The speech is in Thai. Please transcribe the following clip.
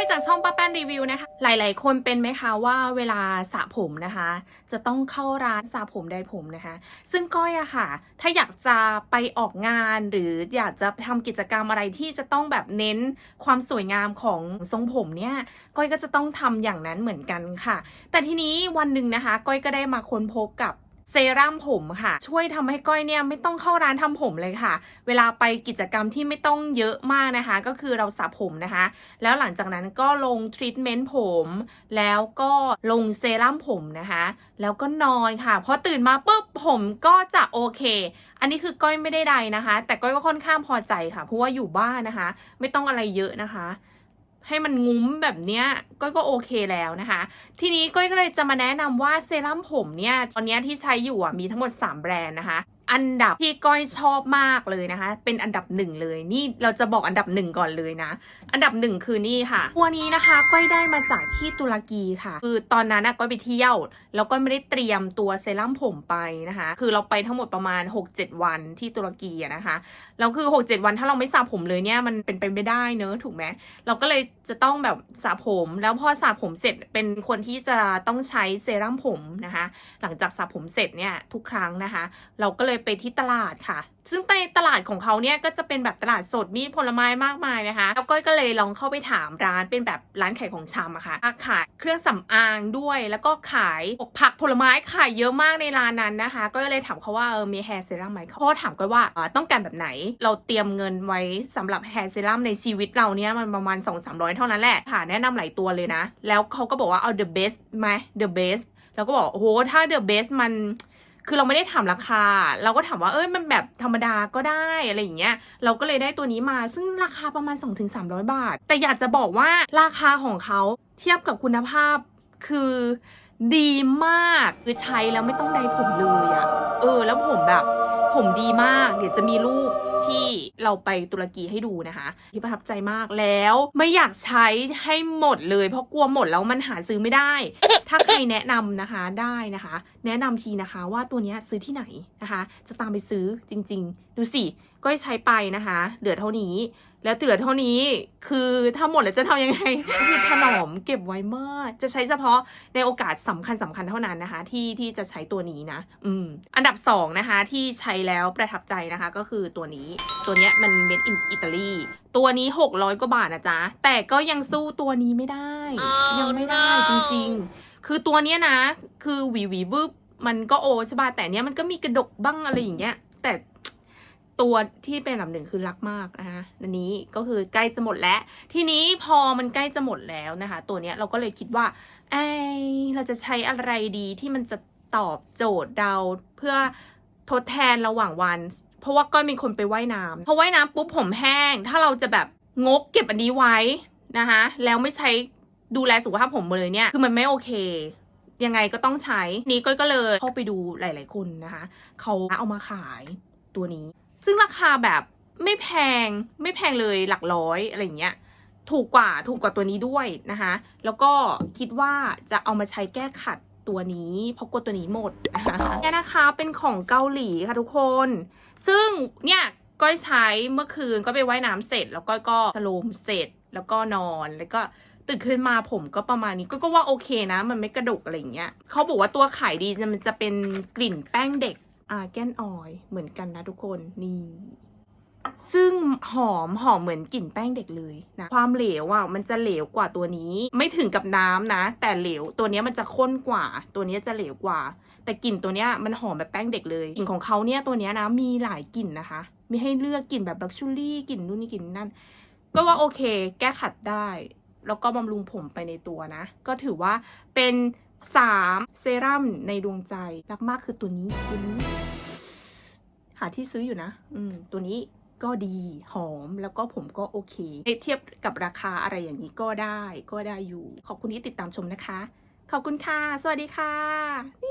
ยจากช่องป้าแป้นรีวิวนะคะ หลาย ๆ คนเป็นไหมคะว่าเวลาสระผมนะคะ จะต้องเข้าร้านสระผมไดผมนะคะ ซึ่งก้อยอะค่ะ ถ้าอยากจะไปออกงานหรืออยากจะทำกิจกรรมอะไรที่จะต้องแบบเน้นความสวยงามของทรงผมเนี่ย ก้อยก็จะต้องทำอย่างนั้นเหมือนกันค่ะ แต่ทีนี้วันหนึ่งนะคะ ก้อยก็ได้มาค้นพบกับ เซรั่มผมค่ะ ช่วยทำให้ก้อยเนี่ยไม่ต้องเข้าร้านทำผมเลยค่ะ เวลาไปกิจกรรมที่ไม่ต้องเยอะมากนะคะ ก็คือเราสระผมนะคะ แล้วหลังจากนั้นก็ลงทรีทเมนต์ผม แล้วก็ลงเซรั่มผมนะคะ แล้วก็นอนค่ะพอตื่นมาปุ๊บผมก็จะโอเค อันนี้คือก้อยไม่ได้ใดนะคะ แต่ก้อยก็ค่อนข้างพอใจค่ะ เพราะว่าอยู่บ้านนะคะ ไม่ต้องอะไรเยอะนะคะ ให้มันงุ้มแบบเนี้ยก้อยก็โอเคแล้วนะคะ ทีนี้ก้อยก็เลยจะมาแนะนำว่าเซรั่มผมเนี่ยตอนนี้ที่ใช้อยู่อะมีทั้งหมด 3 แบรนด์นะคะ อันดับที่ก้อยชอบมากเลยนะคะ เป็นอันดับหนึ่งเลย นี่เราจะบอกอันดับหนึ่งก่อนเลยนะ อันดับหนึ่งคือนี่ค่ะ ตัวนี้นะคะก้อยได้มาจากที่ตุรกีค่ะ คือตอนนั้นนะก้อยไปเที่ยว แล้วก็ไม่ได้เตรียมตัวเซรั่มผมไปนะคะ คือเราไปทั้งหมดประมาณ 6-7 วันที่ตุรกีนะคะแล้วคือ 6-7 วันถ้าเราไม่สระผมเลยเนี่ยมันเป็นไปไม่ได้เนอะถูกไหมเราก็เลยจะต้องแบบสระผม แล้วพอสระผมเสร็จเป็นคนที่จะต้องใช้เซรั่มผมนะคะ หลังจากสระผมเสร็จเนี่ยทุกครั้งนะคะ เราก็เลยไปที่ตลาดค่ะ ซึ่งในตลาดของเขาเนี่ยก็จะเป็นแบบตลาดสดมีผลไม้มากมายนะคะ แล้วก้อยก็เลยลองเข้าไปถามร้านเป็นแบบร้านขายของชำอะค่ะขายเครื่องสำอางด้วย แล้วก็ขายผักผลไม้ขายเยอะมากในร้านนั้นนะคะ ก็เลยถามเขาว่าเออมีแฮร์เซรั่มไหมเขาถามก้อยว่าต้องการแบบไหน เราเตรียมเงินไว้สำหรับแฮร์เซรั่มในชีวิตเราเนี่ยมันประมาณ 2 3 0 0 เท่านั้นแหละค่ะแนะนำหลายตัวเลยนะ แล้วเขาก็บอกว่าเอา the best ไหม the best เราก็บอกโอ้โหถ้า the best มัน คือเราไม่ได้ถามราคา เราก็ถามว่าเอ้ยมันแบบธรรมดาก็ได้อะไรอย่างเงี้ยเราก็เลยได้ตัวนี้มาซึ่งราคาประมาณ 2-300 บาท แต่อยากจะบอกว่าราคาของเขาเทียบกับคุณภาพคือดีมากคือใช้แล้วไม่ต้องใดผมเลยอะเออ แล้วผมแบบ ผมดีมาก เดี๋ยวจะมีรูป ที่เราไปตุรกีให้ดูนะคะ ที่ประทับใจมากแล้วไม่อยากใช้ให้หมดเลย เพราะกลัวหมดแล้วมันหาซื้อไม่ได้ ถ้าใครแนะนำนะคะได้นะคะ แนะนำทีนะคะว่าตัวนี้ซื้อที่ไหนนะคะ จะตามไปซื้อจริง ๆ ดูสิก็ใช้ไปนะคะ เหลือเท่านี้ แล้วเหลือเท่านี้คือถ้าหมดแล้วจะทำยังไงคือถนอมเก็บไว้มาก จะใช้เฉพาะในโอกาสสำคัญสำคัญเท่านั้นนะคะ ที่ที่จะใช้ตัวนี้นะ อืม อันดับสองนะคะที่ใช้แล้วประทับใจนะคะ ก็คือตัวนี้ตัวเนี้ยมัน made in Italy ตัวนี้ 600 กว่าบาทนะจ๊ะ แต่ก็ยังสู้ตัวนี้ไม่ได้ยังไม่ได้จริงๆ คือตัวเนี้ยนะ คือหวีหวีบึบมันก็โอใช่ป่ะแต่เนี้ยมันก็มีกระดกบ้างอะไรอย่างเงี้ย แต่ตัวที่เป็นอันดับหนึ่งคือรักมากนะคะอันนี้ก็คือใกล้จะหมดแล้ว ทีนี้พอมันใกล้จะหมดแล้วนะคะ ตัวเนี้ยเราก็เลยคิดว่าไอยเราจะใช้อะไรดีที่มันจะตอบโจทย์เราเพื่อทดแทนระหว่างวัน เพราะว่าก้อยมีคนไปว่ายน้ำพอว่ายน้ำปุ๊บผมแห้ง ถ้าเราจะแบบงกเก็บอันนี้ไว้นะคะแล้วไม่ใช้ดูแลสุขภาพผมเลยเนี่ย คือมันไม่โอเค ยังไงก็ต้องใช้ นี้ก้อยก็เลยเข้าไปดูหลาย ๆ คนนะคะ เขาเอามาขายตัวนี้ ซึ่งราคาแบบไม่แพงไม่แพงเลยหลักร้อยอะไรอย่างเงี้ยถูกกว่าถูกกว่าตัวนี้ด้วยนะคะ แล้วก็คิดว่าจะเอามาใช้แก้ขัด ตัวนี้เพราะกลัวตัวนี้หมดนะคะเนี่ยนะคะเป็นของเกาหลีค่ะทุกคน ซึ่งเนี่ยก้อยใช้เมื่อคืนก็ไปว่ายน้ำเสร็จ แล้วก้อยก็สโลมเสร็จแล้วก็นอนแล้วก็ตื่นขึ้นมาผมก็ประมาณนี้ก็ก็ว่าโอเคนะ มันไม่กระดกอะไรอย่างเงี้ยเขาบอกว่าตัวขายดีมันจะเป็นกลิ่นแป้งเด็กอาแกนออยเหมือนกันนะทุกคนนี่ ซึ่งหอมหอมเหมือนกลิ่นแป้งเด็กเลยนะความเหลวอะมันจะเหลวกว่าตัวนี้ ไม่ถึงกับน้ำนะ แต่เหลวตัวนี้มันจะข้นกว่า ตัวนี้จะเหลวกว่า แต่กลิ่นตัวเนี้ยมันหอมแบบแป้งเด็กเลยกลิ่นของเขาเนี่ยตัวเนี้ยนะมีหลายกลิ่นนะคะ มีให้เลือกกลิ่นแบบลักชูรี่กลิ่นนู่นนี่กลิ่นนั่นก็ว่าโอเค แก้ขัดได้ แล้วก็บำรุงผมไปในตัวนะ ก็ถือว่าเป็นสามเซรั่มในดวงใจรักมากคือตัวนี้ตัวนี้ หาที่ซื้ออยู่นะ อืม ตัวนี้ ก็ดีหอมแล้วก็ผมก็โอเคเทียบกับราคาอะไรอย่างนี้ก็ได้ก็ได้อยู่ ขอบคุณที่ติดตามชมนะคะ ขอบคุณค่ะ สวัสดีค่ะนี่